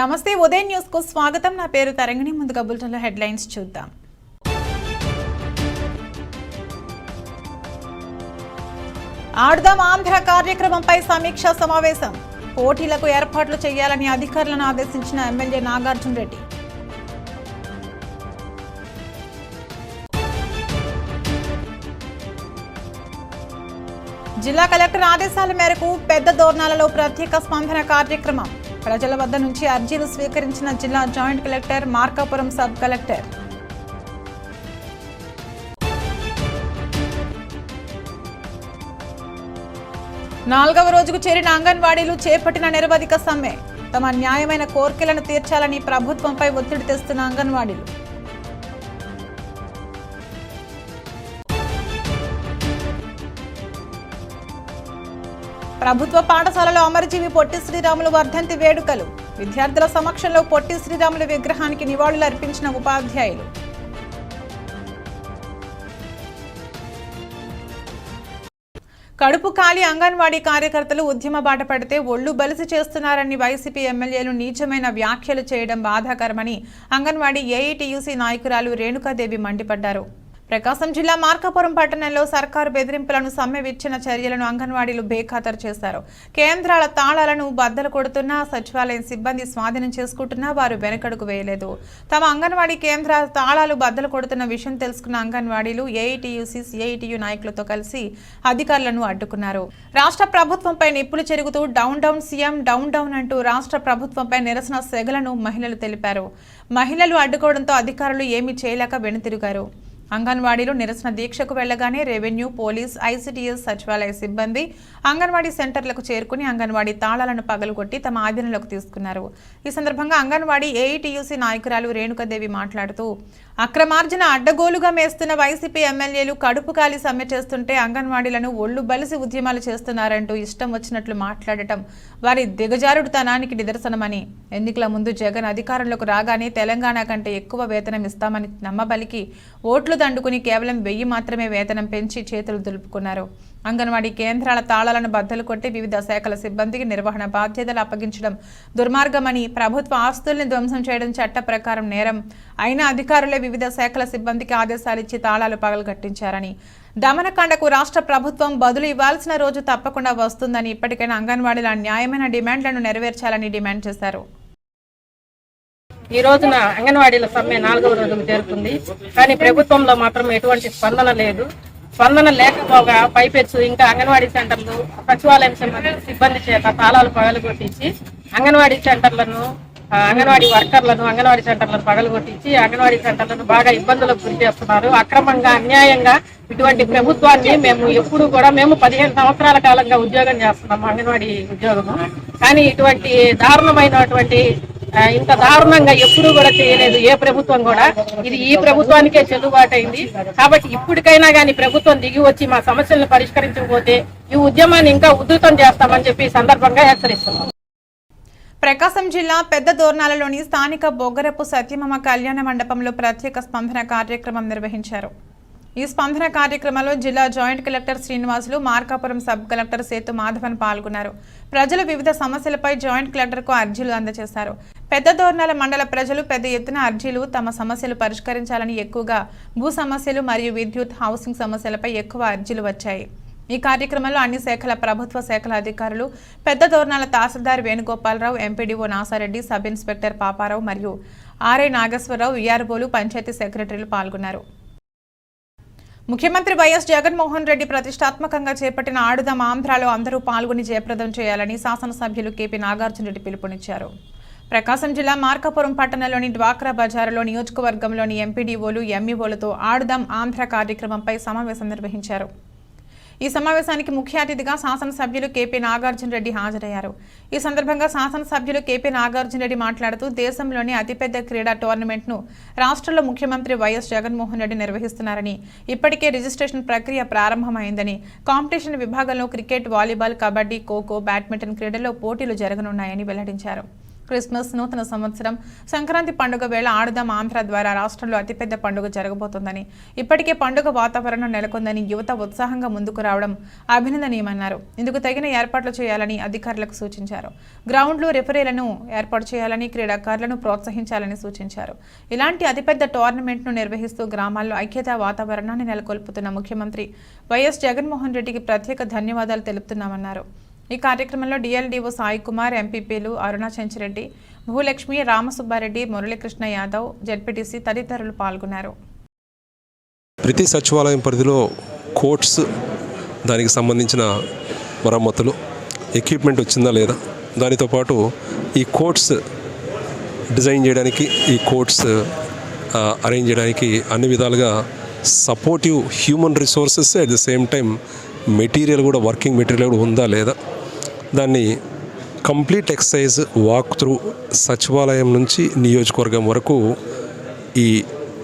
నమస్తే ఉదయం న్యూస్కు స్వాగతం. నా పేరు తరంగిణి. ముందుగా బులెటిన్లో హెడ్లైన్స్ చూద్దాం. ఆడుదాం ఆంధ్ర కార్యక్రమంపై సమీక్ష సమావేశం. పోటీలకు ఏర్పాట్లు చేయాలని అధికారులను ఆదేశించిన ఎమ్మెల్యే నాగార్జున రెడ్డి. జిల్లా కలెక్టర్ ఆదేశాల మేరకు పెద్ద దోర్నాలలో ప్రత్యేక స్పందన కార్యక్రమం. ప్రజల వద్ద నుంచి అర్జీలు స్వీకరించిన జిల్లా joint collector Markapuram sub collector. నాలుగవ రోజుకు చేరిన అంగన్వాడీలు చేపట్టిన నిరవధిక సమ్మె. తమ న్యాయమైన కోర్కెలను తీర్చాలని ప్రభుత్వంపై ఒత్తిడి తెస్తున్న అంగన్వాడీలు. ప్రభుత్వ పాఠశాలలో అమరజీవి పొట్టి శ్రీరాములు వర్ధంతి వేడుకలు. విద్యార్థుల సమక్షంలో పొట్టి శ్రీరాములు విగ్రహానికి నివాళులు అర్పించిన ఉపాధ్యాయులు. కడుపు ఖాళీ అంగన్వాడీ కార్యకర్తలు ఉద్యమ బాట పడితే ఒళ్ళు బలిసి చేస్తున్నారని వైసీపీ ఎమ్మెల్యేలు నీచమైన వ్యాఖ్యలు చేయడం బాధాకరమని అంగన్వాడీ ఏఐటీయూసీ నాయకురాలు రేణుకాదేవి మండిపడ్డారు. ప్రకాశం జిల్లా మార్కాపురం పట్టణంలో సర్కారు బెదిరింపులను సమ్మె విచ్చిన చర్యలను అంగన్వాడీలు బేఖాతరు చేశారు. కేంద్రాల తాళాలను బద్దలు కొడుతున్నా సచివాలయం సిబ్బంది స్వాధీనం చేసుకుంటున్నా వారు వెనకడుగు వేయలేదు. తమ అంగన్వాడీ కేంద్రాల తాళాలు బద్దలు కొడుతున్న విషయం తెలుసుకున్న అంగన్వాడీలు ఏఐటీయూసీ సిఐటియు నాయకులతో కలిసి అధికారులను అడ్డుకున్నారు. రాష్ట్ర ప్రభుత్వంపై నిప్పులు చెరుగుతూ down down CM down down అంటూ రాష్ట్ర ప్రభుత్వంపై నిరసన సెగలను మహిళలు తెలిపారు. మహిళలు అడ్డుకోవడంతో అధికారులు ఏమీ చేయలేక వెనుతిరిగారు. అంగన్వాడీలో నిరసన దీక్షకు వెళ్ళగానే రెవెన్యూ పోలీస్ ఐసిటీఎస్ సచివాలయ సిబ్బంది అంగన్వాడీ సెంటర్లకు చేరుకుని అంగన్వాడీ తాళాలను పగలగొట్టి తమ ఆధీనంలోకి తీసుకున్నారు. ఈ సందర్భంగా అంగన్వాడీ ఏఐటియుసి నాయకురాలు రేణుకాదేవి మాట్లాడుతూ అక్రమార్జన అడ్డగోలుగా మేస్తున్న వైసీపీ ఎమ్మెల్యేలు కడుపు కాలి సమ్మె చేస్తుంటే అంగన్వాడీలను ఒళ్ళు బలిసి ఉద్యమాలు చేస్తున్నారంటూ ఇష్టం వచ్చినట్లు మాట్లాడటం వారి దిగజారుడుతనానికి నిదర్శనమని. ఎన్నికల ముందు జగన్ అధికారంలోకి రాగానే తెలంగాణ కంటే ఎక్కువ వేతనం ఇస్తామని నమ్మబలికి ఓట్లు దండుకుని కేవలం వెయ్యి మాత్రమే వేతనం పెంచి చేతులు దులుపుకున్నారు. అంగన్వాడీ కేంద్రాల తాళాలను బద్దలు కొట్టి వివిధ శాఖల సిబ్బందికి నిర్వహణ బాధ్యతలు అప్పగించడం దుర్మార్గమని ప్రభుత్వ ఆస్తుల్ని ధ్వంసం చేయడం చట్ట ప్రకారం నేరం. అయినా అధికారులే వివిధ శాఖల సిబ్బందికి ఆదేశాలు ఇచ్చి తాళాలు పగలగట్టించారని దమనకాండకు రాష్ట్ర ప్రభుత్వం బదులు ఇవ్వాల్సిన రోజు తప్పకుండా వస్తుందని ఇప్పటికైనా అంగన్వాడీల న్యాయమైన డిమాండ్లను నెరవేర్చాలని డిమాండ్ చేశారు. ఈ రోజున అంగన్వాడీల సమ్మె నాలుగవ రోజుకు చేరుకుంది కానీ ప్రభుత్వంలో మాత్రం ఎటువంటి స్పందన లేదు. స్పందన లేకపోగా పైపెచ్చు ఇంకా అంగన్వాడీ సెంటర్లు సచివాలయం సిబ్బంది చేత తాళాలు పగలగొట్టించి అంగన్వాడీ సెంటర్లను అంగన్వాడీ వర్కర్లను అంగన్వాడీ సెంటర్లను పగలగొట్టించి అంగన్వాడీ సెంటర్లను బాగా ఇబ్బందులకు గురి చేస్తున్నారు. అక్రమంగా అన్యాయంగా ఇటువంటి ప్రభుత్వాన్ని మేము ఎప్పుడు కూడా మేము పదిహేను సంవత్సరాల కాలంగా ఉద్యోగం చేస్తున్నాము అంగన్వాడీ ఉద్యోగము. కానీ ఇటువంటి దారుణమైనటువంటి ఇంత దారుణంగా ఎప్పుడూ కూడా చేయలేదు. ఏ ప్రభుత్వం కూడా. ఇది ఈ ప్రభుత్వానికే చెల్లుబాటు అయింది కాబట్టి ఇప్పటికైనా కానీ ప్రభుత్వం దిగి వచ్చి మా సమస్యలను పరిష్కరించకపోతే ఈ ఉద్యమాన్ని ఇంకా ఉధృతం చేస్తామని చెప్పి సందర్భంగా హెచ్చరిస్తున్నాం. ప్రకాశం జిల్లా పెద్ద దోర్నాలలోని స్థానిక బొగ్గరపు సత్యమమ్మ కళ్యాణ మండపంలో ప్రత్యేక స్పందన కార్యక్రమం నిర్వహించారు. ఈ స్పందన కార్యక్రమంలో జిల్లా joint collector Srinivasulu Markapuram sub collector Sethu Madhavan పాల్గొన్నారు. ప్రజలు వివిధ సమస్యలపై జాయింట్ కలెక్టర్కు అర్జీలు అందజేశారు. పెద్ద దోర్నాల మండల ప్రజలు పెద్ద ఎత్తున అర్జీలు తమ సమస్యలు పరిష్కరించాలని ఎక్కువగా భూ సమస్యలు మరియు విద్యుత్ హౌసింగ్ సమస్యలపై ఎక్కువ అర్జీలు వచ్చాయి. ఈ కార్యక్రమంలో అన్ని శాఖల ప్రభుత్వ శాఖల అధికారులు పెద్ద దోర్నాల తహసీల్దార్ Venugopalarao MPDO Nasareddy sub inspector Paparao మరియు ఆర్ఐ నాగేశ్వరరావు విఆర్ఓలు పంచాయతీ సెక్రటరీలు పాల్గొన్నారు. ముఖ్యమంత్రి వైఎస్ జగన్మోహన్ రెడ్డి ప్రతిష్టాత్మకంగా చేపట్టిన ఆడుదాం ఆంధ్రాలో అందరూ పాల్గొని జయప్రదం చేయాలని శాసనసభ్యులు కేపీ నాగార్జునరెడ్డి పిలుపునిచ్చారు. ప్రకాశం జిల్లా మార్కాపురం పట్టణంలోని డ్వాక్రా బజారులో నియోజకవర్గంలోని ఎంపీడీఓలు ఎంఈఓలతో ఆడుదాం ఆంధ్ర కార్యక్రమంపై సమావేశం నిర్వహించారు. ఈ సమావేశానికి ముఖ్య అతిథిగా శాసనసభ్యులు కేపీ నాగార్జున రెడ్డి హాజరయ్యారు. ఈ సందర్భంగా శాసనసభ్యులు కేపీ నాగార్జున రెడ్డి మాట్లాడుతూ దేశంలోని అతిపెద్ద క్రీడా టోర్నమెంట్ను రాష్ట్రంలో ముఖ్యమంత్రి వైఎస్ జగన్మోహన్ రెడ్డి నిర్వహిస్తున్నారని ఇప్పటికే రిజిస్ట్రేషన్ ప్రక్రియ ప్రారంభమైందని కాంపిటీషన్ విభాగంలో cricket volleyball kabaddi kho kho badminton క్రీడల్లో పోటీలు జరగనున్నాయని వెల్లడించారు. క్రిస్మస్ నూతన సంవత్సరం సంక్రాంతి పండుగ వేళ ఆడుదాం ఆంధ్ర ద్వారా రాష్ట్రంలో అతిపెద్ద పండుగ జరగబోతోందని. ఇప్పటికే పండుగ వాతావరణం నెలకొందని యువత ఉత్సాహంగా ముందుకు రావడం అభినందనీయమన్నారు. ఇందుకు తగిన ఏర్పాట్లు చేయాలని అధికారులకు సూచించారు. గ్రౌండ్లు రిఫరీలను ఏర్పాటు చేయాలని క్రీడాకారులను ప్రోత్సహించాలని సూచించారు. ఇలాంటి అతిపెద్ద టోర్నమెంట్ను నిర్వహిస్తూ గ్రామాల్లో ఐక్యతా వాతావరణాన్ని నెలకొల్పుతున్న ముఖ్యమంత్రి వైఎస్ జగన్మోహన్ రెడ్డికి ప్రత్యేక ధన్యవాదాలు తెలుపుతున్నామన్నారు. ఈ కార్యక్రమంలో డిఎల్డీఓ సాయి కుమార్ ఎంపీపీలు అరుణ చెంచిరెడ్డి భూలక్ష్మి రామసుబ్బారెడ్డి మురళీకృష్ణ యాదవ్ జెడ్పీటీసీ తదితరులు పాల్గొన్నారు. ప్రతి సచివాలయం పరిధిలో కోర్ట్స్ దానికి సంబంధించిన మరమ్మతులు ఎక్విప్మెంట్ వచ్చిందా లేదా దానితో పాటు ఈ కోర్ట్స్ డిజైన్ చేయడానికి ఈ కోర్ట్స్ అరేంజ్ చేయడానికి అన్ని విధాలుగా supportive human resources at the same time material కూడా వర్కింగ్ మెటీరియల్ కూడా ఉందా లేదా దాన్ని కంప్లీట్ ఎక్సర్సైజ్ వాక్ త్రూ సచివాలయం నుంచి నియోజకవర్గం వరకు ఈ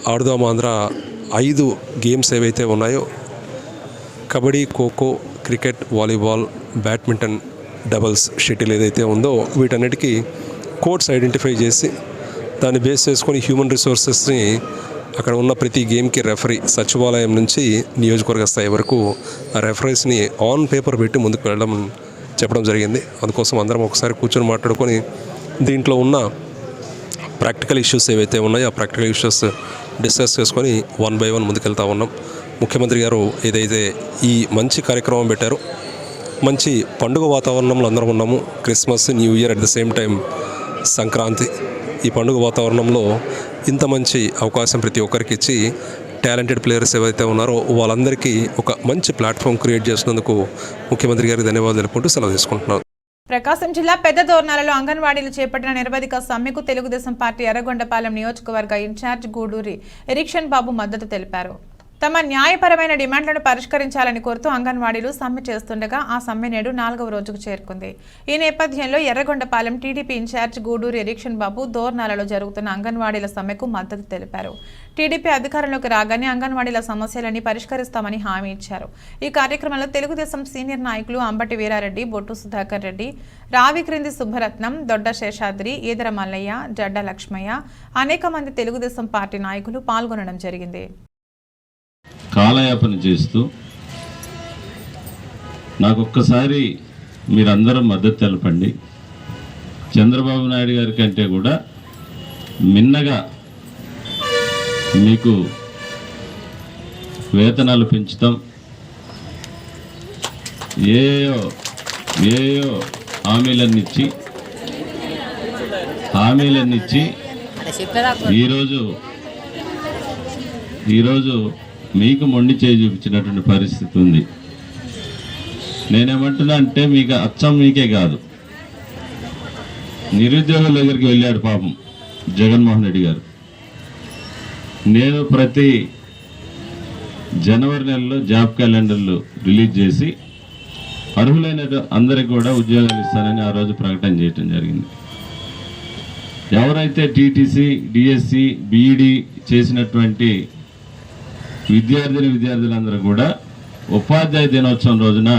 ఆడుదామాంధ్ర ఐదు గేమ్స్ ఏవైతే ఉన్నాయో kabaddi kho kho cricket volleyball badminton doubles shuttle ఏదైతే ఉందో వీటన్నిటికీ కోర్ట్స్ ఐడెంటిఫై చేసి దాన్ని బేస్ చేసుకొని హ్యూమన్ రిసోర్సెస్ని అక్కడ ఉన్న ప్రతి గేమ్కి రెఫరీ సచివాలయం నుంచి నియోజకవర్గ స్థాయి వరకు ఆ రెఫరీస్ని ఆన్ పేపర్ పెట్టి ముందుకు వెళ్ళడం చెప్పడం జరిగింది. అందుకోసం అందరం ఒకసారి కూర్చొని మాట్లాడుకొని దీంట్లో ఉన్న ప్రాక్టికల్ ఇష్యూస్ ఏవైతే ఉన్నాయో ఆ ప్రాక్టికల్ ఇష్యూస్ డిస్కస్ చేసుకొని వన్ బై వన్ ముందుకెళ్తా ఉన్నాం. ముఖ్యమంత్రి గారు ఏదైతే ఈ మంచి కార్యక్రమం పెట్టారు మంచి పండుగ వాతావరణంలో అందరం ఉన్నాము. Christmas new year at the same time Sankranti ఈ పండుగ వాతావరణంలో ఇంత మంచి అవకాశం ప్రతి ఒక్కరికి ఇచ్చి టాలెంటెడ్ ప్లేయర్స్ ఏవైతే ఉన్నారో వాళ్ళందరికీ ఒక మంచి ప్లాట్ఫామ్ క్రియేట్ చేసినందుకు ముఖ్యమంత్రి గారికి ధన్యవాదాలు తెలుపుకుంటూ సెలవు తీసుకుంటున్నాను. ప్రకాశం జిల్లా పెద్ద దోర్నాలలో అంగన్వాడీలు చేపట్టిన నిరవధిక సమ్మెకు తెలుగుదేశం పార్టీ ఎర్రగొండపాలెం నియోజకవర్గ ఇన్ఛార్జ్ గూడూరి ఎరిక్షన్ బాబు మద్దతు తెలిపారు. తమ న్యాయపరమైన డిమాండ్లను పరిష్కరించాలని కోరుతూ అంగన్వాడీలు సమ్మె చేస్తుండగా ఆ సమ్మె నేడు నాలుగవ రోజుకు చేరుకుంది. ఈ నేపథ్యంలో ఎర్రగొండపాలెం టీడీపీ ఇన్ఛార్జ్ గూడూరు ఎరిక్షన్ బాబు దోర్నాలలో జరుగుతున్న అంగన్వాడీల సమ్మెకు మద్దతు తెలిపారు. టీడీపీ అధికారంలోకి రాగానే అంగన్వాడీల సమస్యలని పరిష్కరిస్తామని హామీ ఇచ్చారు. ఈ కార్యక్రమంలో తెలుగుదేశం సీనియర్ నాయకులు అంబటి వీరారెడ్డి బొట్టు సుధాకర్ రెడ్డి రావి క్రింది సుబ్బరత్నం దొడ్డ శేషాద్రి ఈదర మల్లయ్య జడ్డ లక్ష్మయ్య అనేక మంది తెలుగుదేశం పార్టీ నాయకులు పాల్గొనడం జరిగింది. కాలయాపన చేస్తూ నాకు ఒక్కసారి మీరందరూ మద్దతు తెలపండి. చంద్రబాబు నాయుడు గారి కంటే కూడా మిన్నగా మీకు వేతనాలు పెంచుతాం. ఏయో ఏయో హామీలన్నిచ్చి హామీలన్నిచ్చి ఈరోజు ఈరోజు మీకు మొండి చేయి చూపించినటువంటి పరిస్థితి ఉంది. నేనేమంటున్నా అంటే మీకు అచ్చం మీకే కాదు. నిరుద్యోగుల దగ్గరికి వెళ్ళాడు పాపం జగన్మోహన్ రెడ్డి గారు. నేను ప్రతి జనవరి నెలలో జాబ్ క్యాలెండర్లు రిలీజ్ చేసి అర్హులైన అందరికి కూడా ఉద్యోగాలు ఇస్తానని ఆ రోజు ప్రకటన చేయటం జరిగింది. ఎవరైతే టీటీసీ డిఎస్సి బీఈడి చేసినటువంటి విద్యార్థిని విద్యార్థులందరూ కూడా ఉపాధ్యాయ దినోత్సవం రోజున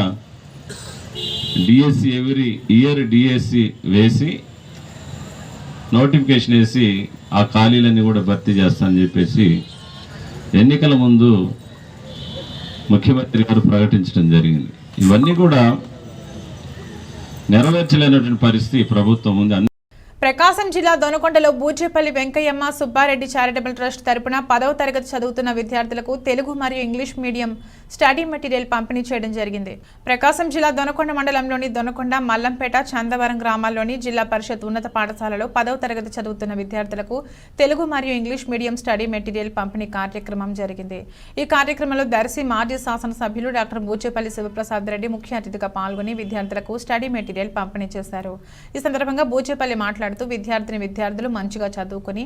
డిఎస్సి ఎవ్రీ ఇయర్ డిఎస్సి వేసి నోటిఫికేషన్ వేసి ఆ ఖాళీలన్నీ కూడా భర్తీ చేస్తానని చెప్పేసి ఎన్నికల ముందు ముఖ్యమంత్రి గారు ప్రకటించడం జరిగింది. ఇవన్నీ కూడా నెరవేర్చలేనటువంటి పరిస్థితి ప్రభుత్వం ఉంది ప్రకాశం జిల్లా దొనకొండలో బూచేపల్లి వెంకయ్యమ్మ సుబ్బారెడ్డి చారిటబుల్ ట్రస్ట్ తరపున పదవ తరగతి చదువుతున్న విద్యార్థులకు తెలుగు మరియు ఇంగ్లీష్ మీడియం స్టడీ మెటీరియల్ పంపిణీ చేయడం జరిగింది. ప్రకాశం జిల్లా దొనకొండ మండలంలోని దొనకొండ మల్లంపేట చందవరం గ్రామాల్లోని జిల్లా పరిషత్ ఉన్నత పాఠశాలలో పదవ తరగతి చదువుతున్న విద్యార్థులకు తెలుగు మరియు ఇంగ్లీష్ మీడియం స్టడీ మెటీరియల్ పంపిణీ కార్యక్రమం జరిగింది. ఈ కార్యక్రమంలో దర్శి మాజీ శాసనసభ్యులు డాక్టర్ బూచేపల్లి శివప్రసాద్ రెడ్డి ముఖ్య అతిథిగా పాల్గొని విద్యార్థులకు స్టడీ మెటీరియల్ పంపిణీ చేశారు. ఈ సందర్భంగా బూచేపల్లి మాట్లాడుతూ విద్యార్థిని విద్యార్థులు మంచిగా చదువుకుని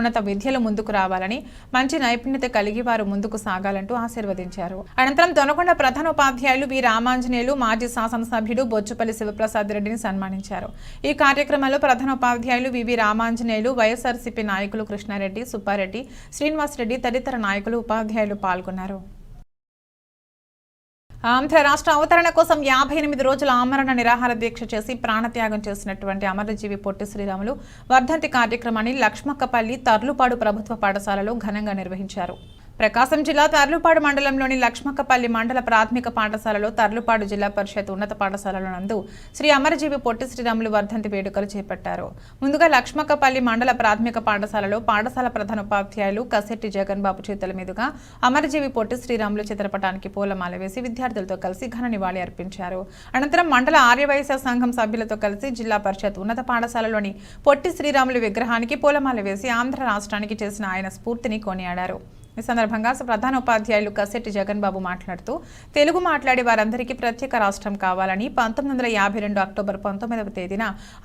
ఉన్నత విద్యలు ముందుకు రావాలని మంచి నైపుణ్యత కలిగి వారు ముందుకు సాగాలంటూ ఆశీర్వదించారు. అనంతరం దొనకొండ ప్రధాన ఉపాధ్యాయులు వి. రామాంజనేయులు మాజీ శాసనసభ్యుడు బొచ్చుపల్లి శివప్రసాద్ రెడ్డిని సన్మానించారు. ఈ కార్యక్రమంలో ప్రధాన ఉపాధ్యాయులు వివి రామాంజనేయులు వైఎస్ఆర్సీపీ నాయకులు కృష్ణారెడ్డి సుబ్బారెడ్డి శ్రీనివాసరెడ్డి తదితర నాయకులు ఉపాధ్యాయులు పాల్గొన్నారు. ఆంధ్ర రాష్ట్ర అవతరణ కోసం యాభై ఎనిమిది రోజుల ఆమరణ నిరాహార దీక్ష చేసి ప్రాణత్యాగం చేసినటువంటి అమరజీవి పొట్టి శ్రీరాములు వర్ధంతి కార్యక్రమాన్ని లక్ష్మక్కపల్లి తర్లుపాడు ప్రభుత్వ పాఠశాలలో ఘనంగా నిర్వహించారు. ప్రకాశం జిల్లా తర్లుపాడు మండలంలోని లక్ష్మక్కపల్లి మండల ప్రాథమిక పాఠశాలలో తర్లుపాడు జిల్లా పరిషత్ ఉన్నత పాఠశాలలో నందు శ్రీ అమరజీవి పొట్టి శ్రీరాములు వర్ధంతి వేడుకలు చేపట్టారు. ముందుగా లక్ష్మక్కపల్లి మండల ప్రాథమిక పాఠశాలలో పాఠశాల ప్రధాన ఉపాధ్యాయులు కసెట్టి జగన్ బాబు చేతుల మీదుగా అమరజీవి పొట్టి శ్రీరాములు చిత్రపటానికి పూలమాల వేసి విద్యార్థులతో కలిసి ఘన నివాళి అర్పించారు. అనంతరం మండల ఆర్యవైశ్య సంఘం సభ్యులతో కలిసి జిల్లా పరిషత్ ఉన్నత పాఠశాలలోని పొట్టి శ్రీరాములు విగ్రహానికి పూలమాల వేసి ఆంధ్ర రాష్ట్రానికి చేసిన ఆయన స్ఫూర్తిని కొనియాడారు. ఈ సందర్భంగా ప్రధాన ఉపాధ్యాయులు కసెట్టి జగన్ బాబు మాట్లాడుతూ తెలుగు మాట్లాడే వారందరికీ ప్రత్యేక రాష్ట్రం కావాలని పంతొమ్మిది వందల యాభై రెండు అక్టోబర్ పంతొమ్మిదవ తేదీన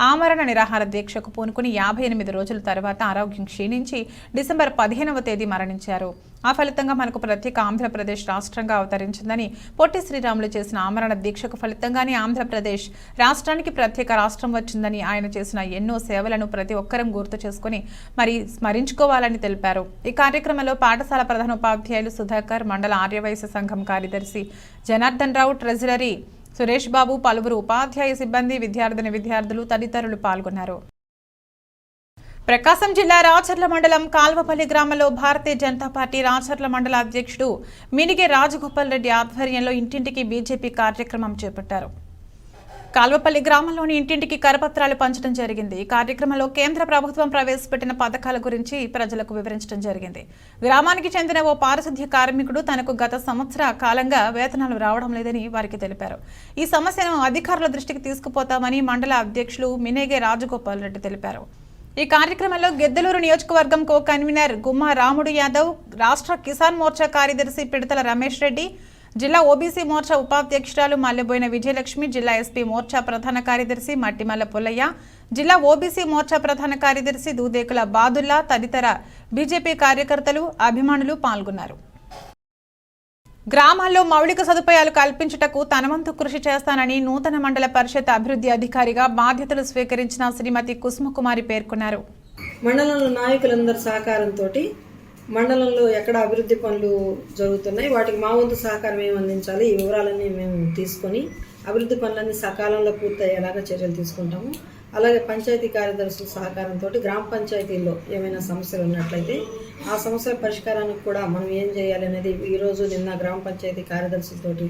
ఆమరణ నిరాహార దీక్షకు పూనుకుని యాభై ఎనిమిది రోజుల తర్వాత ఆరోగ్యం క్షీణించి డిసెంబర్ పదిహేనవ తేదీ మరణించారు. ఆ ఫలితంగా మనకు ప్రత్యేక ఆంధ్రప్రదేశ్ రాష్ట్రంగా అవతరించిందని పొట్టి శ్రీరాములు చేసిన ఆమరణ దీక్షకు ఫలితంగానే ఆంధ్రప్రదేశ్ రాష్ట్రానికి ప్రత్యేక రాష్ట్రం వచ్చిందని ఆయన చేసిన ఎన్నో సేవలను ప్రతి ఒక్కరం గుర్తు చేసుకుని మరి స్మరించుకోవాలని తెలిపారు. ఈ కార్యక్రమంలో పాఠశాల ప్రధానోపాధ్యాయులు సుధాకర్ మండల ఆర్యవైశ్య సంఘం కార్యదర్శి జనార్దన్ రావు ట్రెజరీ సురేష్ బాబు పలువురు ఉపాధ్యాయ సిబ్బంది విద్యార్థిని విద్యార్థులు తదితరులు పాల్గొన్నారు. ప్రకాశం జిల్లా రాచర్ల మండలం కాల్వపల్లి గ్రామంలో భారతీయ జనతా పార్టీ రాచర్ల మండల అధ్యక్షుడు మినిగే రాజగోపాల్ రెడ్డి ఆధ్వర్యంలో ఇంటింటికి బీజేపీ కార్యక్రమం చేపట్టారు. కాల్వపల్లి గ్రామంలోని ఇంటింటికి కరపత్రాలు పంచడం జరిగింది. ఈ కార్యక్రమంలో కేంద్ర ప్రభుత్వం ప్రవేశపెట్టిన పథకాల గురించి ప్రజలకు వివరించడం జరిగింది. గ్రామానికి చెందిన ఓ పారిశుద్ధ్య కార్మికుడు తనకు గత సంవత్సర కాలంగా వేతనాలు రావడం లేదని వారికి తెలిపారు. ఈ సమస్యను అధికారుల దృష్టికి తీసుకుపోతామని మండల అధ్యక్షులు మినేగే రాజగోపాల్ రెడ్డి తెలిపారు. ఈ కార్యక్రమంలో గెద్దలూరు నియోజకవర్గం కో కన్వీనర్ గుమ్మా రాముడు యాదవ్ రాష్ట్ర కిసాన్ మోర్చా కార్యదర్శి పిడతల రమేష్ రెడ్డి జిల్లా ఓబీసీ మోర్చా ఉపాధ్యక్షురాలు మల్లెబోయిన విజయలక్ష్మి జిల్లా ఎస్పీ మోర్చా ప్రధాన కార్యదర్శి మట్టిమల్ల పుల్లయ్య జిల్లా ఓబీసీ మోర్చా ప్రధాన కార్యదర్శి దూదేకుల బాదుల్లా తదితర బీజేపీ కార్యకర్తలు అభిమానులు పాల్గొన్నారు. గ్రామాల్లో మౌలిక సదుపాయాలు కల్పించుటకు తనవంతు కృషి చేస్తానని నూతన మండల పరిషత్ అభివృద్ధి అధికారిగా బాధ్యతలు స్వీకరించిన శ్రీమతి కుసుమకుమారి పేర్కొన్నారు. మండలంలో నాయకులందరి సహకారంతో మండలంలో ఎక్కడ అభివృద్ధి పనులు జరుగుతున్నాయి వాటికి మా వంతు సహకారం ఏమి అందించాలి ఈ వివరాలన్నీ మేము తీసుకొని అభివృద్ధి పనులన్నీ సకాలంలో పూర్తయ్యేలాగా చర్యలు తీసుకుంటాము. అలాగే పంచాయతీ కార్యదర్శుల సహకారంతో గ్రామ పంచాయతీల్లో ఏమైనా సమస్యలు ఉన్నట్లయితే ఆ సమస్యల పరిష్కారానికి కూడా మనం ఏం చేయాలి అనేది ఈరోజు నిన్న గ్రామ పంచాయతీ కార్యదర్శులతోటి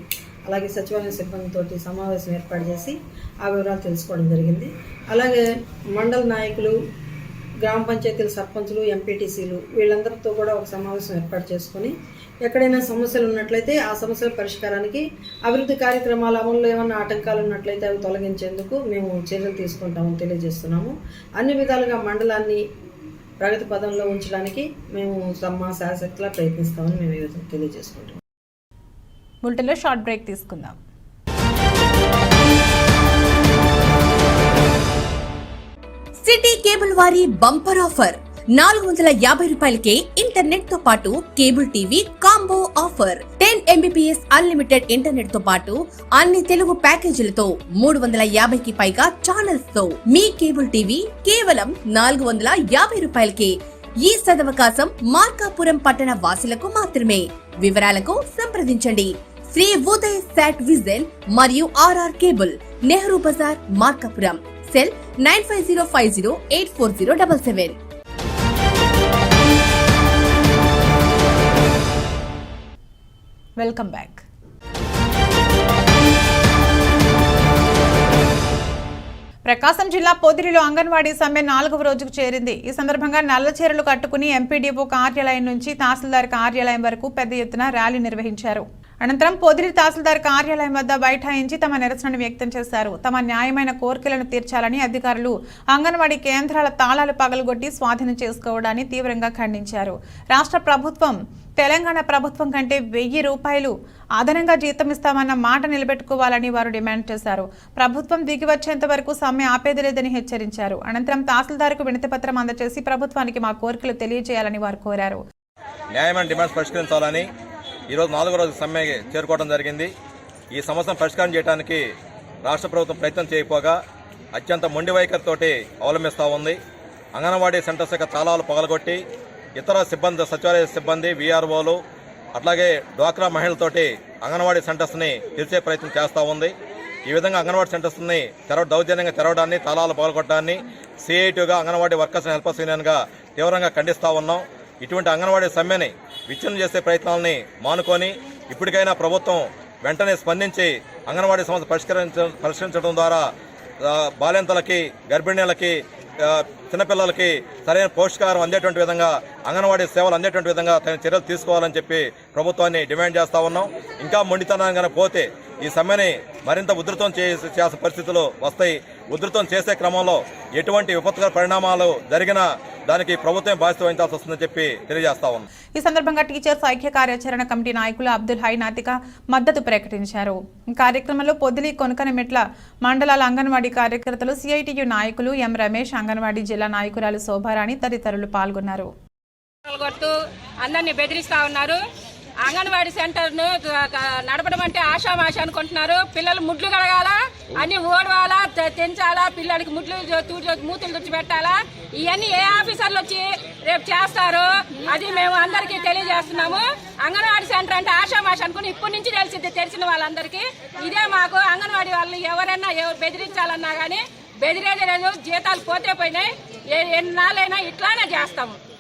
అలాగే సచివాలయ సిబ్బందితోటి సమావేశం ఏర్పాటు చేసి ఆ వివరాలు తెలుసుకోవడం జరిగింది. అలాగే మండల నాయకులు గ్రామ పంచాయతీల సర్పంచులు ఎంపీటీసీలు వీళ్ళందరితో కూడా ఒక సమావేశం ఏర్పాటు చేసుకొని ఎక్కడైనా సమస్యలు ఉన్నట్లయితే ఆ సమస్యల పరిష్కారానికి అభివృద్ధి కార్యక్రమాల అమలులో ఏమైనా ఆటంకాలు ఉన్నట్లయితే అవి తొలగించేందుకు మేము చర్యలు తీసుకుంటామని తెలియజేస్తున్నాము. అన్ని విధాలుగా మండలాన్ని ప్రగతి పదంలో ఉంచడానికి మేము మా శాశక్తిలా ప్రయత్నిస్తామని మేము ఈ విధంగా తెలియజేసుకుంటాం బులెటిన్లో షార్ట్ బ్రేక్ తీసుకుందాం. సిటీ కేబుల్ వారి బంపర్ ఆఫర్. నాలుగు వందల యాభై రూపాయలకే ఇంటర్నెట్తో పాటు cable TV combo offer. Ten MBPS unlimited ఇంటర్నెట్తో పాటు అన్ని తెలుగు ప్యాకేజీలతో మూడు వందల యాభైకి పైగా ఛానల్స్తో మీ కేబుల్ టీవీ కేవలం నాలుగు వందల యాభై రూపాయలకే. ఈ సదవకాశం మార్కాపురం పట్టణ వాసులకు మాత్రమే. వివరాలకు సంప్రదించండి. శ్రీ ఉదయ్ శాట్ విజన్ మరియు RR cable Nehru Bazar Markapuram. Cell nine five zero five zero eight four zero double seven. Welcome back Prakasam జిల్లా పోదిరిలో అంగన్వాడీ సమ్మె నాలుగవ రోజుకు చేరింది. ఈ సందర్భంగా నల్ల చీరలు కట్టుకుని ఎంపీడీఓ కార్యాలయం నుంచి తహసీల్దార్ కార్యాలయం వరకు పెద్ద ఎత్తున ర్యాలీ నిర్వహించారు. అనంతరం పొదిరి తహసీల్దార్ కార్యాలయం వద్ద బైఠాయించి తమ నిరసనను వ్యక్తం చేశారు. తమ న్యాయమైన కోరికలను తీర్చాలని అధికారులు అంగన్వాడీ కేంద్రాల తాళాలు పగలగొట్టి స్వాధీనం చేసుకోవడాన్ని తీవ్రంగా ఖండించారు. రాష్ట్ర ప్రభుత్వం తెలంగాణ ప్రభుత్వం కంటే వెయ్యి రూపాయలు అదనంగా జీతం ఇస్తామన్న మాట నిలబెట్టుకోవాలని వారు డిమాండ్ చేశారు. ప్రభుత్వం దిగి వచ్చేంత వరకు సమ్మె ఆపేది లేదని హెచ్చరించారు. అనంతరం తహసీల్దార్కు వినతిపత్రం అందజేసి ప్రభుత్వానికి మా కోరికలు తెలియజేయాలని వారు కోరారు. న్యాయమైన డిమాండ్స్ పరిష్కరించాలని ఈరోజు నాలుగో రోజు సమ్మె చేరుకోవడం జరిగింది. ఈ సమస్యను పరిష్కారం చేయడానికి రాష్ట్ర ప్రభుత్వం ప్రయత్నం చేయకపోగా అత్యంత మొండి వైఖరితోటి అవలంబిస్తూ ఉంది. అంగన్వాడీ సెంటర్స్ యొక్క తాళాలు పగలగొట్టి ఇతర సిబ్బంది సచివాలయ సిబ్బంది వీఆర్ఓలు అట్లాగే డ్వాక్రా మహిళలతోటి అంగన్వాడీ సెంటర్స్ని తెరిచే ప్రయత్నం చేస్తూ ఉంది. ఈ విధంగా అంగన్వాడీ సెంటర్స్ని తెరవ దౌర్జన్యంగా తెరవడాన్ని తాళాలు పాల్గొట్టడాన్ని సిఐటిగా అంగన్వాడీ వర్కర్స్ హెల్పర్స్ యూనియన్గా తీవ్రంగా ఖండిస్తూ ఉన్నాం. ఇటువంటి అంగన్వాడీ సమ్మెని విచ్ఛిన్నం చేసే ప్రయత్నాలని మానుకొని ఇప్పటికైనా ప్రభుత్వం వెంటనే స్పందించి అంగన్వాడీ సమస్య పరిష్కరించ పరిష్కరించడం ద్వారా బాలింతలకి గర్భిణీలకి చిన్నపిల్లలకి సరైన పోషకాహారం అందేటువంటి విధంగా అంగన్వాడీ సేవలు అందేటువంటి విధంగా తగిన చర్యలు తీసుకోవాలని చెప్పి ప్రభుత్వాన్ని డిమాండ్ చేస్తూ ఉన్నాం. ఇంకా మొండితనంగానే పోతే ఈ సమ్మెని మరింత ఉధృతం చేసే పరిస్థితులు వస్తాయి. ఉధృతం చేసే క్రమంలో ఎటువంటి విపత్తుకర పరిణామాలు జరిగినా దానికి ప్రభుత్వం బాధ్యత వహించాల్సి వస్తుందని చెప్పి తెలియజేస్తా ఉన్నాం. ఈ సందర్భంగా టీచర్స్ ఐక్య కార్యాచరణ కమిటీ నాయకులు అబ్దుల్ హై నాతిక మద్దతు ప్రకటించారు. ఈ కార్యక్రమంలో పొదిలి కొనకనమెట్ల మండలాల అంగన్వాడీ కార్యకర్తలు సిఐటియు నాయకులు ఎం రమేష్ అంగన్వాడీ జిల్లా నాయకురాలు శోభారాణి తదితరులు పాల్గొన్నారు. అందరినీ బెదిరిస్తా ఉన్నారు. అంగన్వాడీ సెంటర్ను నడపడం అంటే ఆషామాష అనుకుంటున్నారు. పిల్లలు ముడ్లు కడగాల? అన్ని ఓడవాలా? తెంచాలా? పిల్లలకి ముడ్లు జో- మూతులు తుడిచి పెట్టాలా? ఇవన్నీ ఏ ఆఫీసర్లు వచ్చి రేపు చేస్తారు అది మేము అందరికీ తెలియజేస్తున్నాము. అంగన్వాడీ సెంటర్ అంటే ఆషామాష అనుకుని ఇప్పటి నుంచి తెలిసింది తెలిసిన వాళ్ళందరికీ. ఇదే మాకు అంగన్వాడీ వాళ్ళు ఎవరైనా ఎవరు బెదిరించాలన్నా కానీ బెదిరేది లేదు జీతాలు పోతే పోయినాయి. ఎన్ని ఎన్నాళ్ళైనా ఇట్లానే చేస్తాము.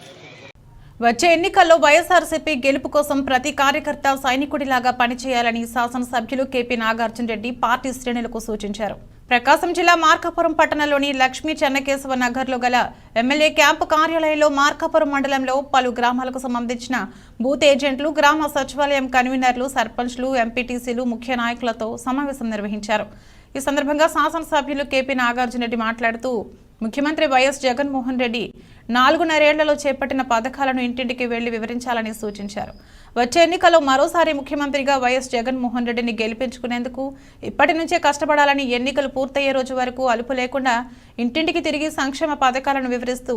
వచ్చే ఎన్నికల్లో వైఎస్ఆర్సీపీ గెలుపు కోసం ప్రతి కార్యకర్త సైనికుడిలాగా పనిచేయాలని శాసనసభ్యులు కేపీ నాగార్జున రెడ్డి పార్టీ శ్రేణులకు సూచించారు. ప్రకాశం జిల్లా మార్కాపురం పట్టణంలోని లక్ష్మీ చెన్నకేశవ నగర్లో గల ఎమ్మెల్యే క్యాంపు కార్యాలయంలో మార్కాపురం మండలంలో పలు గ్రామాలకు సంబంధించిన బూత్ ఏజెంట్లు గ్రామ సచివాలయం కన్వీనర్లు సర్పంచ్లు ఎంపీటీసీలు ముఖ్య నాయకులతో సమావేశం నిర్వహించారు. ఈ సందర్భంగా శాసనసభ్యులు కేపీ నాగార్జున రెడ్డి మాట్లాడుతూ ముఖ్యమంత్రి వైఎస్ జగన్మోహన్ రెడ్డి నాలుగున్నరేళ్ళలో చేపట్టిన పథకాలను ఇంటింటికి వెళ్ళి వివరించాలని సూచించారు. వచ్చే ఎన్నికల్లో మరోసారి ముఖ్యమంత్రిగా వైఎస్ జగన్మోహన్ రెడ్డిని గెలిపించుకునేందుకు ఇప్పటి నుంచే కష్టపడాలని ఎన్నికలు పూర్తయ్యే రోజు వరకు అలుపు లేకుండా ఇంటింటికి తిరిగి సంక్షేమ పథకాలను వివరిస్తూ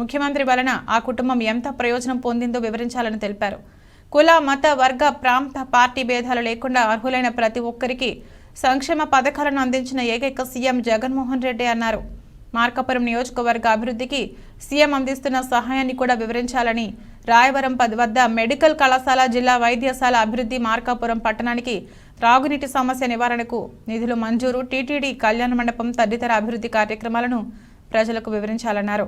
ముఖ్యమంత్రి వలన ఆ కుటుంబం ఎంత ప్రయోజనం పొందిందో వివరించాలని తెలిపారు. కుల మత వర్గ ప్రాంత పార్టీ భేదాలు లేకుండా అర్హులైన ప్రతి ఒక్కరికి సంక్షేమ పథకాలను అందించిన ఏకైక సీఎం జగన్మోహన్ రెడ్డి అన్నారు. మార్కాపురం నియోజకవర్గ అభివృద్ధికి సీఎం అందిస్తున్న సహాయాన్ని కూడా వివరించాలని రాయవరం పది వద్ద మెడికల్ కళాశాల జిల్లా వైద్యశాల అభివృద్ధి మార్కాపురం పట్టణానికి త్రాగునీటి సమస్య నివారణకు నిధులు మంజూరు టీటీడీ కళ్యాణ మండపం తదితర అభివృద్ధి కార్యక్రమాలను ప్రజలకు వివరించాలన్నారు.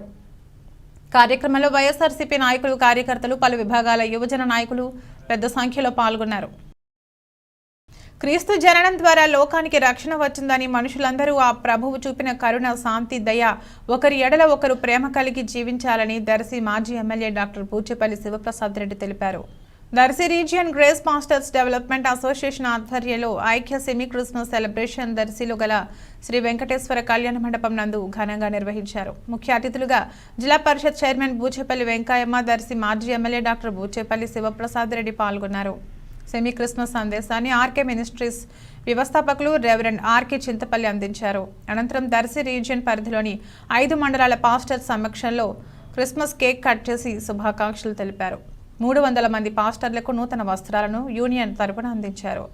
కార్యక్రమంలో వైఎస్ఆర్సీపీ నాయకులు కార్యకర్తలు పలు విభాగాల యువజన నాయకులు పెద్ద సంఖ్యలో పాల్గొన్నారు. క్రీస్తు జననం ద్వారా లోకానికి రక్షణ వచ్చిందని మనుషులందరూ ఆ ప్రభువు చూపిన కరుణ శాంతి దయ ఒకరి ఎడల ఒకరు ప్రేమ కలిగి జీవించాలని దర్శి మాజీ ఎమ్మెల్యే డాక్టర్ పూచేపల్లి శివప్రసాద్ రెడ్డి తెలిపారు. Darsi region grace masters development association ఆధ్వర్యంలో ఐక్య సెమీ క్రిస్మస్ సెలబ్రేషన్ దర్శిలో గల శ్రీ వెంకటేశ్వర కళ్యాణ మండపం నందు ఘనంగా నిర్వహించారు. ముఖ్య అతిథులుగా జిల్లా పరిషత్ చైర్మన్ బూచేపల్లి వెంకయ్యమ్మ దర్శి మాజీ ఎమ్మెల్యే డాక్టర్ బూచేపల్లి శివప్రసాద్ రెడ్డి పాల్గొన్నారు. సెమీ క్రిస్మస్ సందేశాన్ని ఆర్కే మినిస్ట్రీస్ వ్యవస్థాపకులు రెవరెండ్ ఆర్కే చింతపల్లి అందించారు. అనంతరం దర్శి రీజియన్ పరిధిలోని ఐదు మండలాల పాస్టర్ సమక్షంలో క్రిస్మస్ కేక్ కట్ చేసి శుభాకాంక్షలు తెలిపారు. మూడు వందల మంది పాస్టర్లకు నూతన వస్త్రాలను యూనియన్ తరపున అందించారు.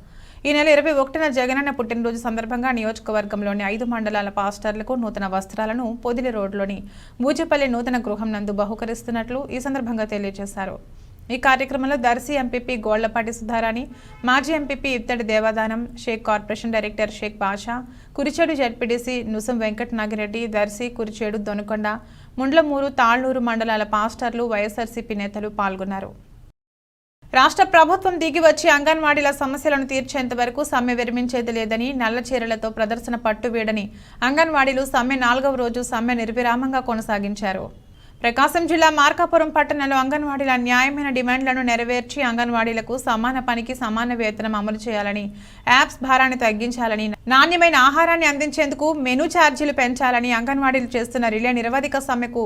ఈ నెల ఇరవై ఒకటిన జగనన్న పుట్టినరోజు సందర్భంగా నియోజకవర్గంలోని ఐదు మండలాల పాస్టర్లకు నూతన వస్త్రాలను పొదిలి రోడ్లోని బూజపల్లి నూతన గృహం నందు బహుకరిస్తున్నట్లు ఈ సందర్భంగా తెలియజేశారు. ఈ కార్యక్రమంలో దర్శి ఎంపీపీ గోళ్ళపాటి సుధారాణి మాజీ MPP Ittadi Devadanam Shaik corporation director Shaik Basha Kurichedu ZPTC Nusam Venkata Nagireddy Darsi Kurichedu Donakonda Mundlamuru Tallur మండలాల పాస్టర్లు వైఎస్ఆర్సీపీ నేతలు పాల్గొన్నారు. రాష్ట్ర ప్రభుత్వం దిగి వచ్చి అంగన్వాడీల సమస్యలను తీర్చేంత వరకు సమ్మె విరమించేది లేదని నల్ల చీరలతో ప్రదర్శన పట్టువీడని అంగన్వాడీలు సమ్మె నాలుగవ రోజు సమ్మె నిర్విరామంగా కొనసాగించారు. ప్రకాశం జిల్లా మార్కాపురం పట్టణంలో అంగన్వాడీల న్యాయమైన డిమాండ్లను నెరవేర్చి అంగన్వాడీలకు సమాన పనికి సమాన వేతనం అమలు చేయాలని యాప్స్ భారాన్ని తగ్గించాలని నాణ్యమైన ఆహారాన్ని అందించేందుకు మెనూ ఛార్జీలు పెంచాలని అంగన్వాడీలు చేస్తున్న రిలే నిరవధిక సమ్మెకు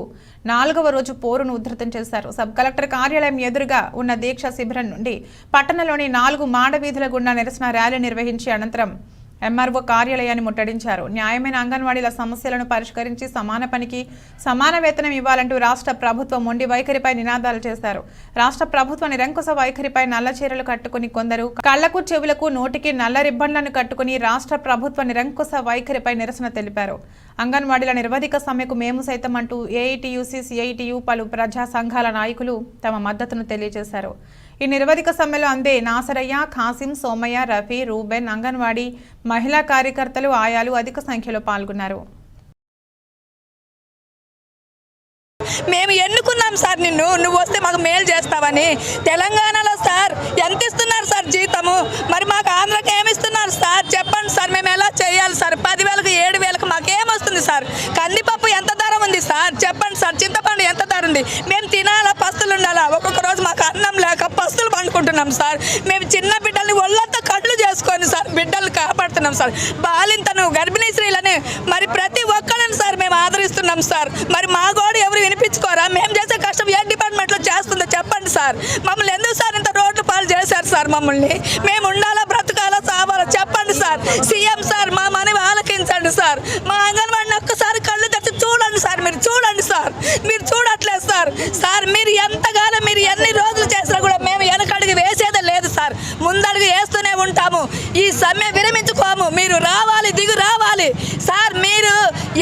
నాలుగవ రోజు పోరును ఉధృతం చేశారు. సబ్ కలెక్టర్ కార్యాలయం ఎదురుగా ఉన్న దీక్ష శిబిరం నుండి పట్టణంలోని నాలుగు మాడ వీధుల గుండా నిరసన ర్యాలీ నిర్వహించి అనంతరం ఎంఆర్ఓ కార్యాలయాన్ని ముట్టడించారు. న్యాయమైన అంగన్వాడీల సమస్యలను పరిష్కరించి సమాన పనికి సమాన వేతనం ఇవ్వాలంటూ రాష్ట్ర ప్రభుత్వం మొండి వైఖరిపై నినాదాలు చేశారు. రాష్ట్ర ప్రభుత్వ నిరంకుశ వైఖరిపై నల్ల చీరలు కట్టుకుని కొందరు కళ్ళకు చెవులకు నోటికి నల్ల రిబ్బన్లను కట్టుకుని రాష్ట్ర ప్రభుత్వ నిరంకుశ వైఖరిపై నిరసన తెలిపారు. అంగన్వాడీల నిర్వధిక సమ్మెకు మేము సైతం అంటూ ఏఐటియుసి సిఐటియు పలు ప్రజా సంఘాల నాయకులు తమ మద్దతును తెలియజేశారు. ఈ నిరవధిక సమ్మెలో అందే నాసరయ్య ఖాసిం సోమయ్య రఫీ రూబెన్ అంగన్వాడీ మహిళా కార్యకర్తలు ఆయాలు అధిక సంఖ్యలో పాల్గొన్నారు. మేము ఎన్నుకున్నాం సార్ నిన్ను. నువ్వు వస్తే మాకు మేలు చేస్తావని. తెలంగాణలో సార్? ఎంత ఇస్తున్నారు సార్ జీతము? మరి మాకు ఆంధ్రకి ఏమి ఇస్తున్నారు సార్? చెప్పండి సార్ మేము ఎలా చేయాలి సార్? పదివేలకు ఏడు వేలకు మాకేమొస్తుంది సార్? కందిపప్పు ఎంత ధర ఉంది సార్? చెప్పండి సార్ చింతపండు ఎంత ధర ఉంది? మేము తినాలా పస్తులు ఉండాలా? ఒక్కొక్క రోజు మాకు అన్నం లేక పస్తులు పండుకుంటున్నాం సార్. మేము చిన్న బిడ్డల్ని ఒళ్ళంతా కళ్ళు చేసుకొని సార్ బిడ్డలు కాపాడుతున్నాం సార్. బాలింతను గర్భిణీ స్త్రీలని మరి ప్రతి ఒక్కరిని సార్ మేము ఆదరిస్తున్నాం సార్. మరి మా గోడు ఎవరు వినిపించుకోరా? మేము చేసే కష్టం ఏ డిపార్ట్మెంట్లో చేస్తుందో చెప్పండి సార్. మమ్మల్ని ఎందుకు సార్ ఇంత రోడ్లు పాలు చేశారు సార్ మమ్మల్ని. మేము ఉండాలా బ్రతకాలా సావాలా? చెప్పండి సార్. సీఎం సార్ మా మనవి ఆలకించండి సార్. మా అంగన్వాడిని ఒక్కసారి కళ్ళు తెచ్చి చూడండి సార్ మీరు చూడండి సార్. మీరు చూడట్లేదు సార్. సార్ మీరు ఎంతగానో మీరు ఎన్ని రోజులు చేసినా కూడా మేము వెనకడుగు వేసేదే లేదు సార్. ముందడుగు వేస్తూనే ఉంటాము. ఈ సమ్మె విరమించుకోము. మీరు రావాలి దిగు రావాలి. సార్ మీరు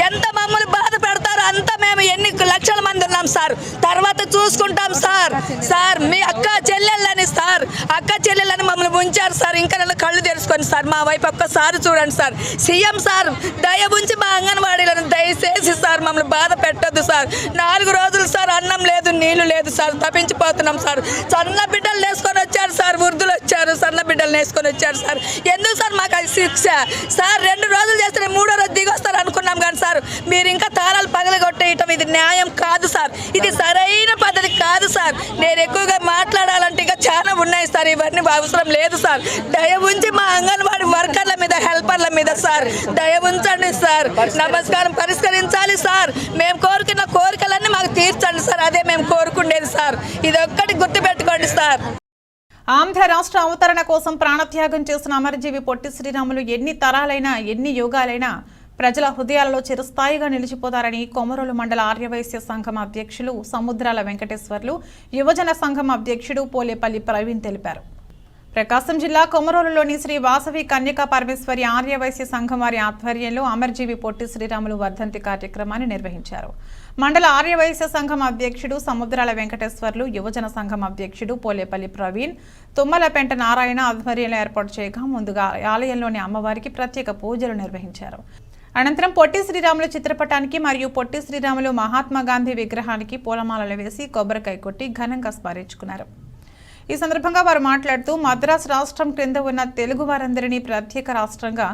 ఎంత మమ్మల్ని బాధ పెడతారో అంత మేము ఎన్ని లక్షల చూసుకుంటాం సార్. తర్వాత చూసుకుంటాం సార్. సార్ మీ అక్క చెల్లెళ్ళని సార్. అక్క చెల్లెళ్ళని మమ్మల్ని ఉంచారు సార్. ఇంకా నన్ను కళ్ళు తెరుచుకోండి సార్. మా వైపు ఒక్కసారి చూడండి సార్. సీఎం సార్ దయ ఉంచి మా అంగన్వాడీలను దయచేసి సార్ మమ్మల్ని బాధ పెట్టొద్దు సార్. నాలుగు రోజులు సార్ అన్నం లేదు నీళ్ళు లేదు సార్. తప్పించిపోతున్నాం సార్. సన్న బిడ్డలు వేసుకొని వచ్చారు సార్. వృద్ధులు వచ్చారు సన్న బిడ్డలు వేసుకొని వచ్చారు సార్. ఎందుకు సార్ మాకు అది శిక్ష? సార్ రెండు రోజులు చేస్తే మూడో రోజు దిగొస్తారు అనుకున్నాం కానీ సార్ మీరు ఇంకా తాళాలు పగలగొట్టేయటం ఇది న్యాయం కాదు సార్. ఇది సరైన పద్ధతి కాదు సార్. నేను ఎక్కువగా మాట్లాడాలంటే ఇంకా చాలా ఉన్నాయి సార్. ఇవన్నీ అవసరం లేదు సార్. దయ ఉంచి మా అంగన్వాడీ వర్కర్ల మీద హెల్పర్ల మీద సార్. దయ ఉంచండి సార్. నమస్కారం పరిష్కరించాలి సార్. మేము కోరుకున్న కోరికలన్నీ మాకు తీర్చండి సార్. అదే మేము కోరుకునేది సార్. ఇది ఒక్కటి గుర్తుపెట్టుకోండి సార్. ఆంధ్ర రాష్ట్ర అవతరణ కోసం ప్రాణత్యాగం చేసిన అమరజీవి పొట్టి శ్రీరాములు ఎన్ని తరాలైనా ఎన్ని యోగాలైనా ప్రజల హృదయాలలో చిరస్థాయిగా నిలిచిపోతారని కొమరోలు మండల ఆర్యవైశ్య సంఘం అధ్యక్షులు సముద్రాల వెంకటేశ్వర్లు యువజన సంఘం అధ్యక్షుడు పోలేపల్లి ప్రవీణ్ తెలిపారు. ప్రకాశం జిల్లా కొమరోలులోని శ్రీ వాసవి కన్యకా పరమేశ్వరి ఆర్యవైశ్య సంఘం వారి ఆధ్వర్యంలో అమర్జీవి పొట్టి శ్రీరాములు వర్ధంతి కార్యక్రమాన్ని నిర్వహించారు. మండల ఆర్యవైశ్య సంఘం అధ్యక్షుడు సముద్రాల వెంకటేశ్వర్లు యువజన సంఘం అధ్యక్షుడు పోలేపల్లి ప్రవీణ్ తుమ్మలపెంట నారాయణ ఆధ్వర్యంలో ఏర్పాటు చేయగా ముందుగా ఆలయంలోని అమ్మవారికి ప్రత్యేక పూజలు నిర్వహించారు. అనంతరం పొట్టి శ్రీరాములు చిత్రపటానికి మరియు పొట్టి శ్రీరాములు మహాత్మా గాంధీ విగ్రహానికి పూలమాలలు వేసి కొబ్బరికాయ కొట్టి ఘనంగా స్మరించుకున్నారు. ఈ సందర్భంగా వారు మాట్లాడుతూ మద్రాసు రాష్ట్రం క్రింద ఉన్న తెలుగు వారందరినీ ప్రత్యేక రాష్ట్రంగా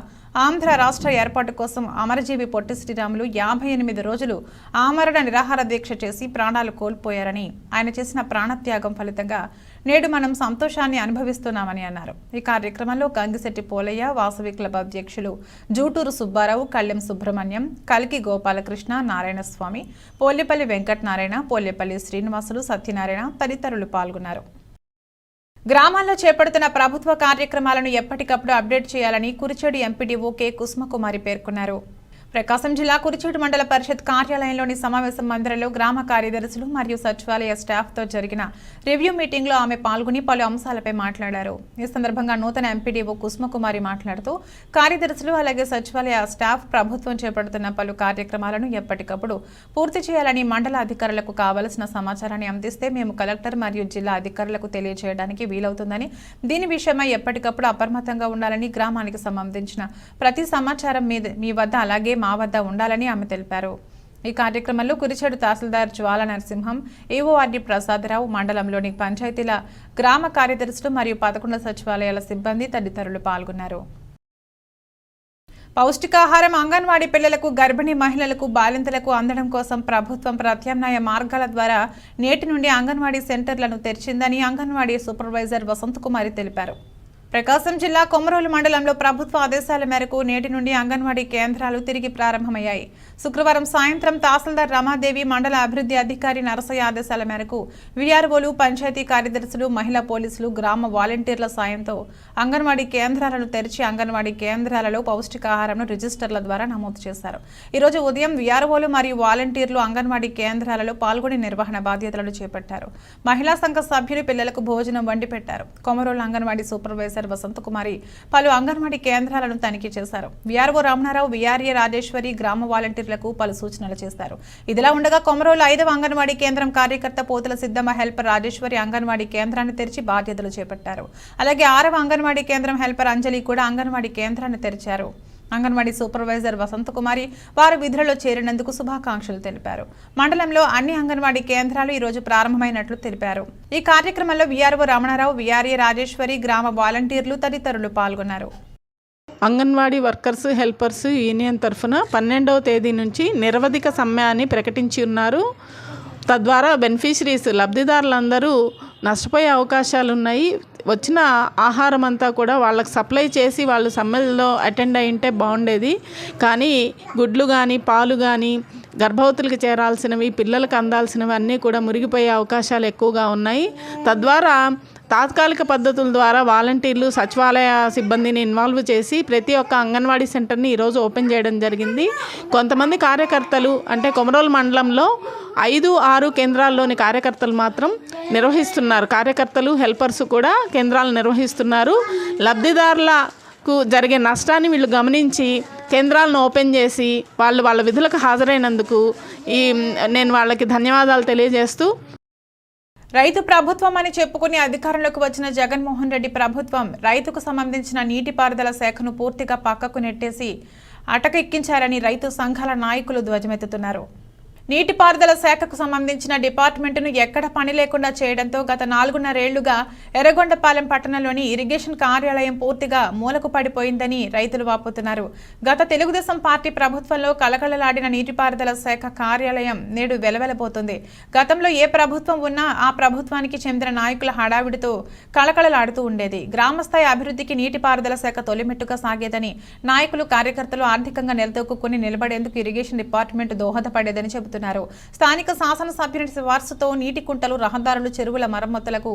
ఆంధ్ర రాష్ట్ర ఏర్పాటు కోసం అమరజీవి పొట్టి శ్రీరాములు యాభై ఎనిమిది రోజులు ఆమరణ నిరాహార దీక్ష చేసి ప్రాణాలు కోల్పోయారని ఆయన చేసిన ప్రాణత్యాగం ఫలితంగా నేడు మనం సంతోషాన్ని అనుభవిస్తున్నామని అన్నారు. ఈ కార్యక్రమంలో గంగిశెట్టి పోలయ్య వాసవి క్లబ్ అధ్యక్షులు జూటూరు సుబ్బారావు కళ్యం సుబ్రహ్మణ్యం కల్కి గోపాలకృష్ణ నారాయణస్వామి పోలేపల్లి వెంకటనారాయణ పోలేపల్లి శ్రీనివాసులు సత్యనారాయణ తదితరులు పాల్గొన్నారు. గ్రామాల్లో చేపడుతున్న ప్రభుత్వ కార్యక్రమాలను ఎప్పటికప్పుడు అప్డేట్ చేయాలని కురిచేడు ఎంపీడీఓ కె. కుసుమకుమారి పేర్కొన్నారు. ప్రకాశం జిల్లా కురిచేడు మండల పరిషత్ కార్యాలయంలోని సమావేశ మందిరంలో గ్రామ కార్యదర్శులు మరియు సచివాలయ స్టాఫ్తో జరిగిన రివ్యూ మీటింగ్లో ఆమె పాల్గొని పలు అంశాలపై మాట్లాడారు. ఈ సందర్భంగా నూతన ఎంపీడీఓ కుసుమకుమారి మాట్లాడుతూ కార్యదర్శులు అలాగే సచివాలయ స్టాఫ్ ప్రభుత్వం చేపడుతున్న పలు కార్యక్రమాలను ఎప్పటికప్పుడు పూర్తి చేయాలని మండల అధికారులకు కావలసిన సమాచారాన్ని అందిస్తే మేము కలెక్టర్ మరియు జిల్లా అధికారులకు తెలియజేయడానికి వీలవుతుందని దీని విషయమై ఎప్పటికప్పుడు అప్రమత్తంగా ఉండాలని గ్రామానికి సంబంధించిన ప్రతి సమాచారం మీద మీ వద్ద అలాగే మా వద్ద ఉండాలని ఆమె తెలిపారు. ఈ కార్యక్రమంలో కురిచేడు తహసీల్దార్ జ్వాల నరసింహం ఈఓఆర్డి ప్రసాదరావు మండలంలోని పంచాయతీల గ్రామ కార్యదర్శులు మరియు పదకొండు సచివాలయాల సిబ్బంది తదితరులు పాల్గొన్నారు. పౌష్టికాహారం అంగన్వాడీ పిల్లలకు గర్భిణీ మహిళలకు బాలింతలకు అందడం కోసం ప్రభుత్వం ప్రత్యామ్నాయ మార్గాల ద్వారా నేటి నుండి అంగన్వాడీ సెంటర్లను తెరిచిందని అంగన్వాడీ సూపర్వైజర్ వసంతకుమారి తెలిపారు. ప్రకాశం జిల్లా కొమరోలు మండలంలో ప్రభుత్వ ఆదేశాల మేరకు నేటి నుండి అంగన్వాడీ కేంద్రాలు తిరిగి ప్రారంభమయ్యాయి. శుక్రవారం సాయంత్రం తహసీల్దార్ రమాదేవి మండల అభివృద్ధి అధికారి నరసయ్య ఆదేశాల మేరకు వీఆర్ఓలు పంచాయతీ కార్యదర్శులు మహిళా పోలీసులు గ్రామ వాలంటీర్ల సాయంతో అంగన్వాడీ కేంద్రాలను తెరిచి అంగన్వాడీ కేంద్రాలలో పౌష్టికాహారంను రిజిస్టర్ల ద్వారా నమోదు చేశారు. ఈరోజు ఉదయం వీఆర్ఓలు మరియు వాలంటీర్లు అంగన్వాడీ కేంద్రాలలో పాల్గొని నిర్వహణ బాధ్యతలను చేపట్టారు. మహిళా సంఘ సభ్యులు పిల్లలకు భోజనం వండి పెట్టారు కొమరోలు అంగన్వాడీ సూపర్వైజర్ సూపర్వైజర్ వసంతకుమారి పలు అంగన్వాడీ కేంద్రాలను తనిఖీ చేశారు. వీఆర్ఓ రామనారావు వీఆర్ఏ రాజేశ్వరి గ్రామ వాలంటీర్లకు పలు సూచనలు చేశారు. ఇదిలా ఉండగా కొమరోలు ఐదవ అంగన్వాడీ కేంద్రం కార్యకర్త పోతుల సిద్దమ్మ హెల్పర్ రాజేశ్వరి అంగన్వాడీ కేంద్రాన్ని తెరిచి బాధ్యతలు చేపట్టారు. అలాగే ఆరవ అంగన్వాడీ కేంద్రం హెల్పర్ అంజలి కూడా అంగన్వాడీ కేంద్రాన్ని తెరిచారు. అంగన్వాడీ సూపర్వైజర్ వసంతకుమారి వారు విధులలో చేరినందుకు శుభాకాంక్షలు తెలిపారు. మండలంలో అన్ని అంగన్వాడీ కేంద్రాలు ఈ రోజు ప్రారంభమైనట్లు తెలిపారు. ఈ కార్యక్రమంలో వీఆర్ఓ రమణారావు వీఆర్ఏ రాజేశ్వరి గ్రామ వాలంటీర్లు తదితరులు పాల్గొన్నారు. అంగన్వాడీ వర్కర్స్ హెల్పర్స్ యూనియన్ తరఫున పన్నెండవ తేదీ నుంచి నిరవధిక సమ్మెని ప్రకటించి ఉన్నారు. తద్వారా బెనిఫిషరీస్ లబ్ధిదారులందరూ నష్టపోయే అవకాశాలు ఉన్నాయి వచ్చిన ఆహారం అంతా కూడా వాళ్ళకి సప్లై చేసి వాళ్ళు సమ్మెల్లో అటెండ్ అయి ఉంటే బాగుండేది. కానీ గుడ్లు కానీ పాలు కానీ గర్భవతులకు చేరాల్సినవి పిల్లలకు అందాల్సినవి అన్నీ కూడా మురిగిపోయే అవకాశాలు ఎక్కువగా ఉన్నాయి. తద్వారా తాత్కాలిక పద్ధతుల ద్వారా వాలంటీర్లు సచివాలయ సిబ్బందిని ఇన్వాల్వ్ చేసి ప్రతి ఒక్క అంగన్వాడీ సెంటర్ని ఈరోజు ఓపెన్ చేయడం జరిగింది. కొంతమంది కార్యకర్తలు అంటే కొమరోల్ మండలంలో ఐదు ఆరు కేంద్రాల్లోని కార్యకర్తలు మాత్రం నిర్వహిస్తున్నారు. కార్యకర్తలు హెల్పర్స్ కూడా కేంద్రాలు నిర్వహిస్తున్నారు. లబ్ధిదారులకు జరిగే నష్టాన్ని వీళ్ళు గమనించి కేంద్రాలను ఓపెన్ చేసి వాళ్ళు వాళ్ళ విధులకు హాజరైనందుకు ఈ నేను వాళ్ళకి ధన్యవాదాలు తెలియజేస్తూ రైతు ప్రభుత్వం అని చెప్పుకుని అధికారంలోకి వచ్చిన జగన్మోహన్ రెడ్డి ప్రభుత్వం రైతుకు సంబంధించిన నీటిపారుదల శాఖను పూర్తిగా పక్కకు నెట్టేసి అటకెక్కించారని రైతు సంఘాల నాయకులు ధ్వజమెత్తుతున్నారు. నీటిపారుదల శాఖకు సంబంధించిన డిపార్ట్మెంటును ఎక్కడ పని లేకుండా చేయడంతో గత నాలుగున్నరేళ్ళుగా ఎర్రగొండపాలెం పట్టణంలోని ఇరిగేషన్ కార్యాలయం పూర్తిగా మూలకు పడిపోయిందని రైతులు వాపోతున్నారు. గత తెలుగుదేశం పార్టీ ప్రభుత్వంలో కలకలలాడిన నీటిపారుదల శాఖ కార్యాలయం నేడు వెలవెలబోతుంది. గతంలో ఏ ప్రభుత్వం ఉన్నా ఆ ప్రభుత్వానికి చెందిన నాయకుల హడావిడితో కళకళలాడుతూ ఉండేది. గ్రామస్థాయి అభివృద్ధికి నీటిపారుదల శాఖ తొలిమెట్టుగా సాగేదని నాయకులు కార్యకర్తలు ఆర్థికంగా నిలదొక్కుని నిలబడేందుకు ఇరిగేషన్ డిపార్ట్మెంట్ దోహదపడేదని చెబుతున్నారు. స్థానిక శాసనసభ్యుని సిఫార్సుతో నీటి కుంటలు రహదారులు చెరువుల మరమ్మతులకు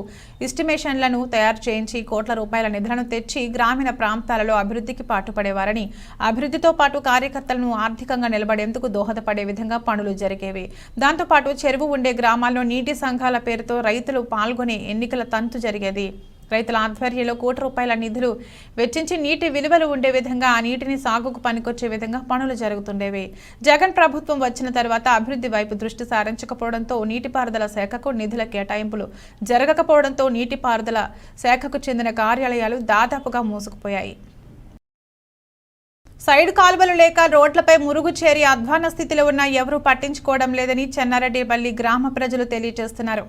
ఎస్టిమేషన్లను తయారు చేయించి కోట్ల రూపాయల నిధులను తెచ్చి గ్రామీణ ప్రాంతాలలో అభివృద్ధికి పాటుపడేవారని అభివృద్ధితో పాటు కార్యకర్తలను ఆర్థికంగా నిలబడేందుకు దోహదపడే విధంగా పనులు జరిగేవి. దాంతోపాటు చెరువు ఉండే గ్రామాల్లో నీటి సంఘాల పేరుతో రైతులు పాల్గొనే ఎన్నికల తంతు జరిగేది. రైతుల ఆధ్వర్యంలో కోటి రూపాయల నిధులు వెచ్చించి నీటి విలువలు ఉండే విధంగా ఆ నీటిని సాగుకు పనికొచ్చే విధంగా పనులు జరుగుతుండేవి. జగన్ ప్రభుత్వం వచ్చిన తర్వాత అభివృద్ధి వైపు దృష్టి సారించకపోవడంతో నీటిపారుదల శాఖకు నిధుల కేటాయింపులు జరగకపోవడంతో నీటిపారుదల శాఖకు చెందిన కార్యాలయాలు దాదాపుగా మూసుకుపోయాయి. సైడ్ కాలువలు లేక రోడ్లపై మురుగు చేరి అధ్వాన స్థితిలో ఉన్న ఎవరూ పట్టించుకోవడం లేదని చెన్నారెడ్డిపల్లి గ్రామ ప్రజలు తెలియజేస్తున్నారు.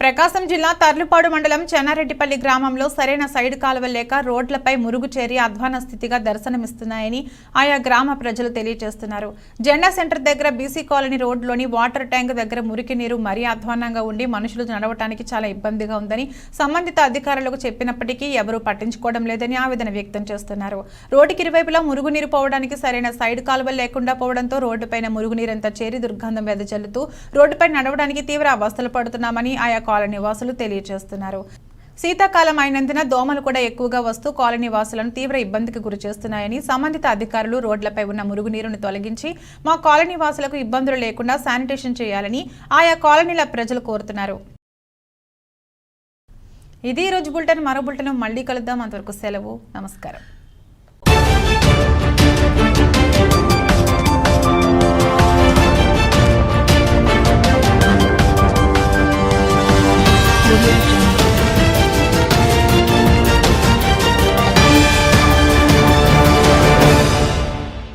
ప్రకాశం జిల్లా తర్లుపాడు మండలం చెన్నారెడ్డిపల్లి గ్రామంలో సరైన సైడ్ కాలువ లేక రోడ్లపై మురుగు చేరి అధ్వాన స్థితిగా దర్శనమిస్తున్నాయని ఆయా గ్రామ ప్రజలు తెలియజేస్తున్నారు. జెండా సెంటర్ దగ్గర బీసీ కాలనీ రోడ్లోని వాటర్ ట్యాంక్ దగ్గర మురికి నీరు మరీ అధ్వానంగా ఉండి మనుషులు నడవటానికి చాలా ఇబ్బందిగా ఉందని సంబంధిత అధికారులకు చెప్పినప్పటికీ ఎవరూ పట్టించుకోవడం లేదని ఆవేదన వ్యక్తం చేస్తున్నారు. రోడ్డుకి ఇరువైపులా మురుగునీరు పోవడానికి సరైన సైడ్ కాలువలు లేకుండా పోవడంతో రోడ్డుపైన మురుగునీరంతా చేరి దుర్గంధం వెదజల్లుతూ రోడ్డుపై నడవడానికి తీవ్ర అవస్థలు పడుతున్నామని ఆయా కాలనీ వాసులు తెలియజేస్తున్నారు. శీతాకాలం అయినందున దోమలు కూడా ఎక్కువగా వస్తూ కాలనీ వాసులను తీవ్ర ఇబ్బందికి గురి చేస్తున్నాయని సంబంధిత అధికారులు రోడ్లపై ఉన్న మురుగునీరును తొలగించి మా కాలనీ వాసులకు ఇబ్బందులు లేకుండా శానిటేషన్ చేయాలని ఆయా కాలనీల ప్రజలు కోరుతున్నారు. ఇది ఈ రోజు బులెటిన్. మరో బులెటిన్ మళ్ళీ కలుద్దాం. అంతవరకు సెలవు. నమస్కారం.